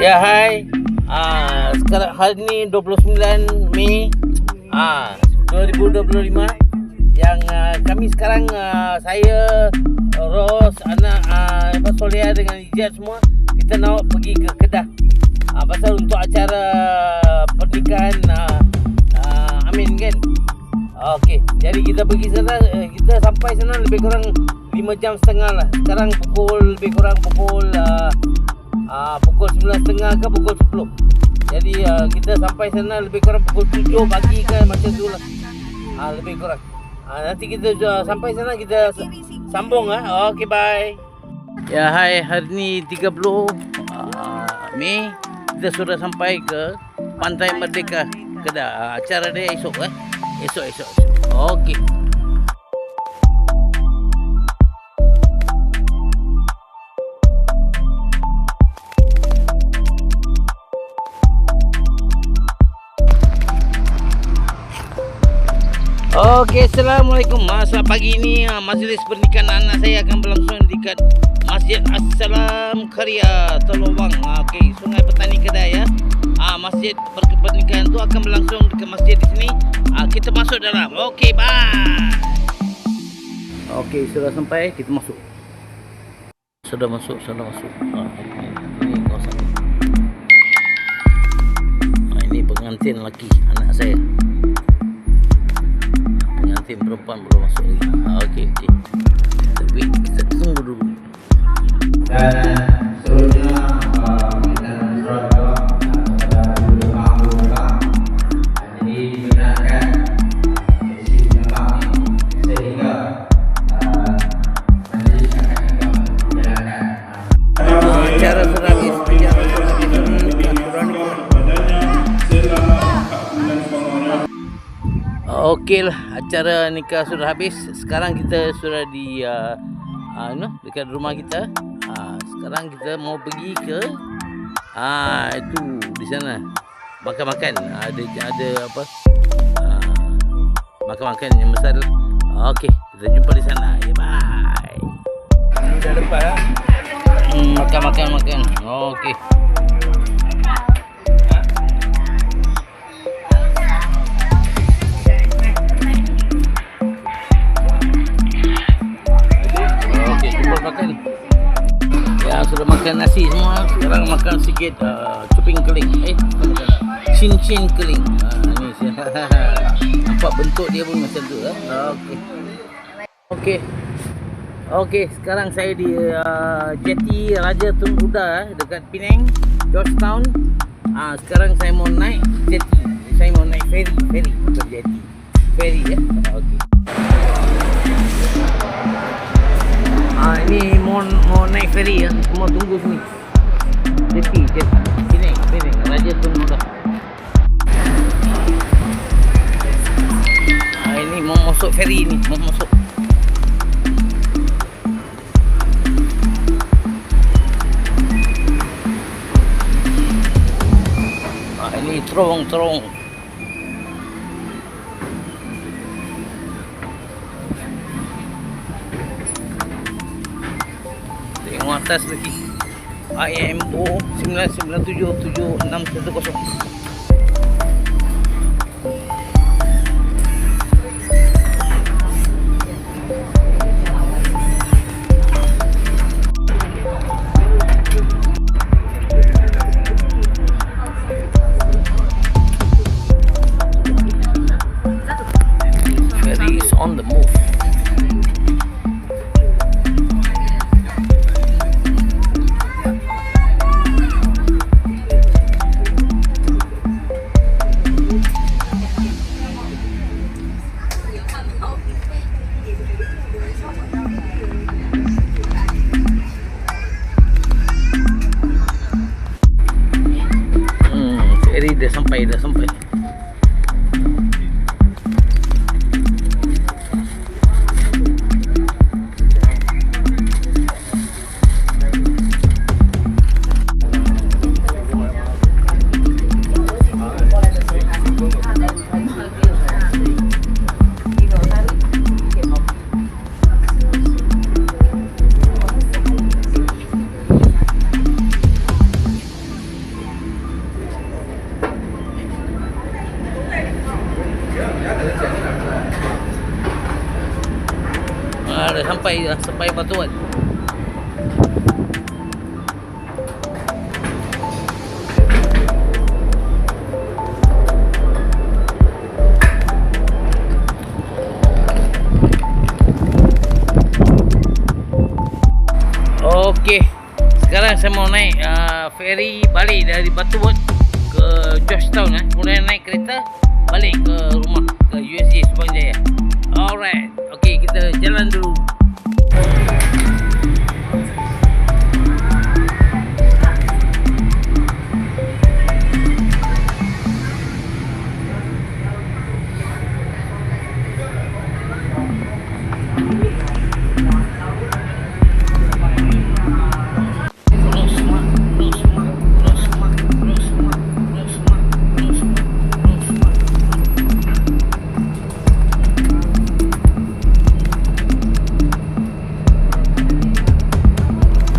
Ya hai. Ah sekarang hari ni 29 Mei ah 2025 yang uh, kami sekarang uh, saya Ros anak uh, apa Solia dengan Ijat semua kita nak pergi ke Kedah. Ah pasal untuk acara pernikahan uh, uh, Amin kan. Okey, jadi kita pergi sana eh, kita sampai sana lebih kurang 5 jam setengah lah. Sekarang pukul lebih kurang pukul uh, uh, pukul 9.30 ke pukul 10. Jadi uh, kita sampai sana lebih kurang pukul 7 pagi ke macam tu lah. Uh, lebih kurang. Uh, nanti kita uh, sampai sana kita sambung ah. Okey, bye. Ya, hai. Hari ni 30 uh, Mei kita sudah sampai ke Pantai Merdeka Kedah. Uh, acara dia esok eh. Esok, esok, esok. Okey. Okey, Assalamualaikum. Masa pagi ini ah, majlis pernikahan anak saya akan berlangsung di dekat Masjid Assalam Karya Tolobang. Ah, Okey, Sungai Petani Kedah ya. Ah, masjid per- pernikahan tu akan berlangsung dekat masjid di sini. Ah, kita masuk dalam. Okey, bye. Okey, sudah sampai, kita masuk. Sudah masuk, sudah masuk. Ah, ini kawasan ni. Ah, ini pengantin lelaki anak saya pengantin perempuan belum masuk lagi. Ah, okey, okey. Wait, kita tunggu dulu. dan Okey lah, acara nikah sudah habis. Sekarang kita sudah di uh, uh, you know, dekat rumah kita. Uh, sekarang kita mau pergi ke ah uh, itu di sana makan-makan. Ada ada apa? Uh, makan-makan yang besar. Okey, kita jumpa di sana. Ya bye. sudah lepas lah Hmm, makan-makan makan. Okey. Okey, sudah makan nasi semua. Sekarang makan sikit uh, cuping keling. Eh. Cin-cin keling. Ha, ni Nampak bentuk dia pun macam tu. Eh? Okey. Okey. Okey, sekarang saya di uh, jeti Raja Tun Buddha eh, dekat Penang, Georgetown. Ah, sekarang saya mau naik jeti. Saya mau naik ferry, ferry bukan jeti. Ferry ya. Okey. Naik ferry ya. Semua tunggu sini. Jeti, jeti. Penang, Penang, Raja Tun Buddha. Ah, ini mau masuk ferry ni, mau masuk. Ah, ini terowong-terowong. Tengok atas lagi. IMO 99776610. Sampai dah sampai Batuan. Okey. Sekarang saya mau naik uh, ferry balik dari Batuan ke Georgetown eh. Kemudian naik kereta balik ke rumah ke Subang Jaya. Alright. Okey, kita jalan dulu.